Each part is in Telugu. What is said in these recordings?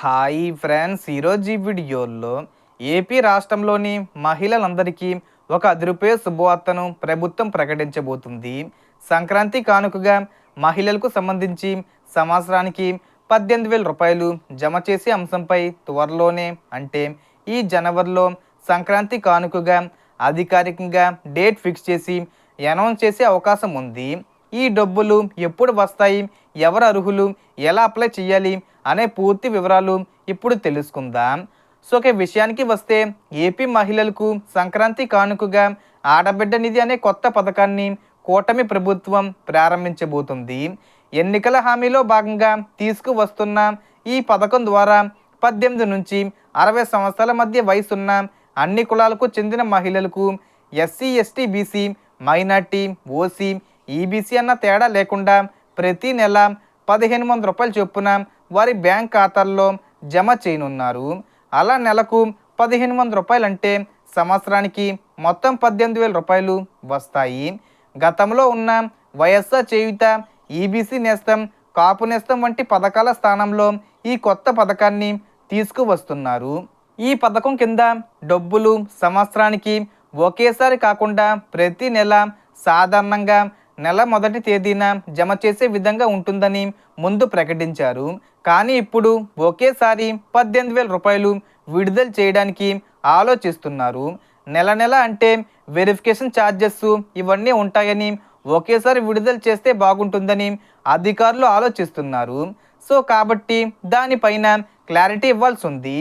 Hi friends. ఈరోజు ఈ వీడియోలో ఏపీ రాష్ట్రంలోని మహిళలందరికీ ఒక అదిరిపోయే శుభవార్తను ప్రభుత్వం ప్రకటించబోతుంది. సంక్రాంతి కానుకగా మహిళలకు సంబంధించి సంవత్సరానికి పద్దెనిమిది వేల రూపాయలు జమ చేసే అంశంపై త్వరలోనే అంటే ఈ జనవరిలో సంక్రాంతి కానుకగా అధికారికంగా డేట్ ఫిక్స్ చేసి అనౌన్స్ చేసే అవకాశం ఉంది. ఈ డబ్బులు ఎప్పుడు వస్తాయి? ఎవరు అర్హులు? ఎలా అప్లై చేయాలి? అనే పూర్తి వివరాలు ఇప్పుడు తెలుసుకుందాం. సో ఒక విషయానికి వస్తే ఏపీ మహిళలకు సంక్రాంతి కానుకగా ఆడబిడ్డ నిధి అనే కొత్త పథకాన్ని కూటమి ప్రభుత్వం ప్రారంభించబోతుంది. ఎన్నికల హామీలో భాగంగా తీసుకువస్తున్న ఈ పథకం ద్వారా పద్దెనిమిది నుంచి అరవై సంవత్సరాల మధ్య వయసున్న అన్ని కులాలకు చెందిన మహిళలకు SC ST BC minority OC EBC అన్న తేడా లేకుండా ప్రతి నెల పదిహేను వందల రూపాయలు చొప్పున వారి బ్యాంక్ ఖాతాల్లో జమ చేయనున్నారు. అలా నెలకు పదిహేను వందల రూపాయలు అంటే సంవత్సరానికి మొత్తం పద్దెనిమిది వేల రూపాయలు వస్తాయి. గతంలో ఉన్న వైఎస్ఆర్ చేయుత ఈబీసీ నేస్తం కాపు నేస్తం వంటి పథకాల స్థానంలో ఈ కొత్త పథకాన్ని తీసుకువస్తున్నారు. ఈ పథకం కింద డబ్బులు సంవత్సరానికి ఒకేసారి కాకుండా ప్రతి నెల సాధారణంగా నెల మొదటి తేదీన జమ చేసే విధంగా ఉంటుందని ముందు ప్రకటించారు. కానీ ఇప్పుడు ఒకేసారి పద్దెనిమిది వేల రూపాయలు విడుదల చేయడానికి ఆలోచిస్తున్నారు. నెల నెల అంటే వెరిఫికేషన్ ఛార్జెస్ ఇవన్నీ ఉంటాయని ఒకేసారి విడుదల చేస్తే బాగుంటుందని అధికారులు ఆలోచిస్తున్నారు. సో కాబట్టి దానిపైన క్లారిటీ ఇవ్వాల్సి ఉంది.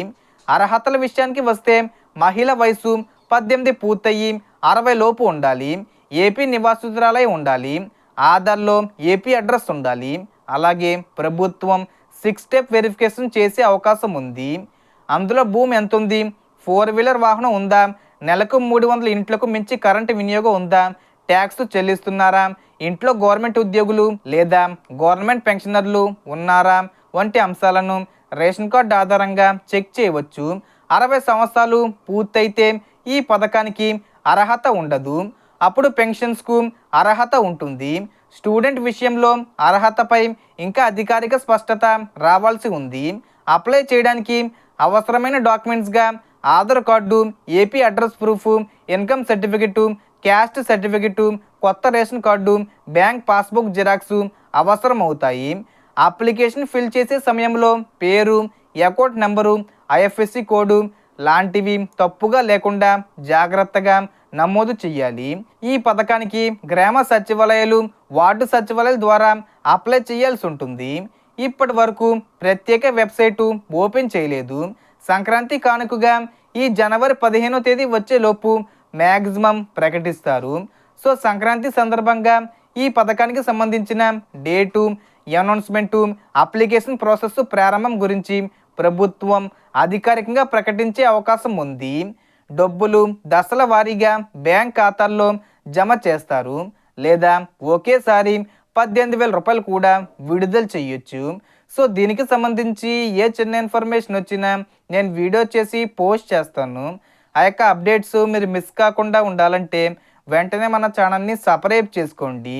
అర్హతల విషయానికి వస్తే మహిళ వయసు పద్దెనిమిది పూర్తయి అరవై లోపు ఉండాలి. ఏపీ నివాసితురాలై ఉండాలి ఆధార్లో ఏపీ అడ్రస్ ఉండాలి అలాగే ప్రభుత్వం సిక్స్ స్టెప్ వెరిఫికేషన్ చేసే అవకాశం ఉంది. అందులో భూమి ఎంత ఉంది ఫోర్ వీలర్ వాహనం ఉందా? నెలకు మూడు వందల ఇంట్లకు మించి కరెంటు వినియోగం ఉందా? ట్యాక్స్ చెల్లిస్తున్నారా? ఇంట్లో గవర్నమెంట్ ఉద్యోగులు లేదా గవర్నమెంట్ పెన్షనర్లు ఉన్నారా? వంటి అంశాలను రేషన్ కార్డు ఆధారంగా చెక్ చేయవచ్చు. అరవై సంవత్సరాలు పూర్తయితే ఈ పథకానికి అర్హత ఉండదు. అప్పుడు పెన్షన్స్కు అర్హత ఉంటుంది. స్టూడెంట్ విషయంలో అర్హతపై ఇంకా అధికారిక స్పష్టత రావాల్సి ఉంది. అప్లై చేయడానికి అవసరమైన డాక్యుమెంట్స్గా Aadhaar card AP address proof income certificate caste certificate కొత్త ration card bank passbook xerox అవసరం అవుతాయి అప్లికేషన్ ఫిల్ చేసే సమయంలో పేరు అకౌంట్ నెంబరు ఐఎఫ్ఎస్సి కోడు లాంటివి తప్పుగా లేకుండా జాగ్రత్తగా నమోదు చేయాలి ఈ పథకానికి గ్రామ సచివాలయాలు వార్డు సచివాలయాల ద్వారా అప్లై చేయాల్సి ఉంటుంది. ఇప్పటి వరకు ప్రత్యేక వెబ్సైటు ఓపెన్ చేయలేదు. సంక్రాంతి కానుకగా ఈ జనవరి పదిహేనో తేదీ వచ్చేలోపు మ్యాక్సిమం ప్రకటిస్తారు. సో సంక్రాంతి సందర్భంగా ఈ పథకానికి సంబంధించిన డేటు అనౌన్స్మెంటు అప్లికేషన్ ప్రాసెస్ ప్రారంభం గురించి ప్రభుత్వం అధికారికంగా ప్రకటించే అవకాశం ఉంది. డబ్బులు దశల వారీగా బ్యాంక్ ఖాతాల్లో జమ చేస్తారు. లేదా ఒకేసారి పద్దెనిమిది వేల రూపాయలు కూడా విడుదల చేయొచ్చు. సో దీనికి సంబంధించి ఏ చిన్న ఇన్ఫర్మేషన్ వచ్చినా నేను వీడియో చేసి పోస్ట్ చేస్తాను. ఆ యొక్క అప్డేట్స్ మీరు మిస్ కాకుండా ఉండాలంటే వెంటనే మన ఛానల్ని సబ్స్క్రైబ్ చేసుకోండి.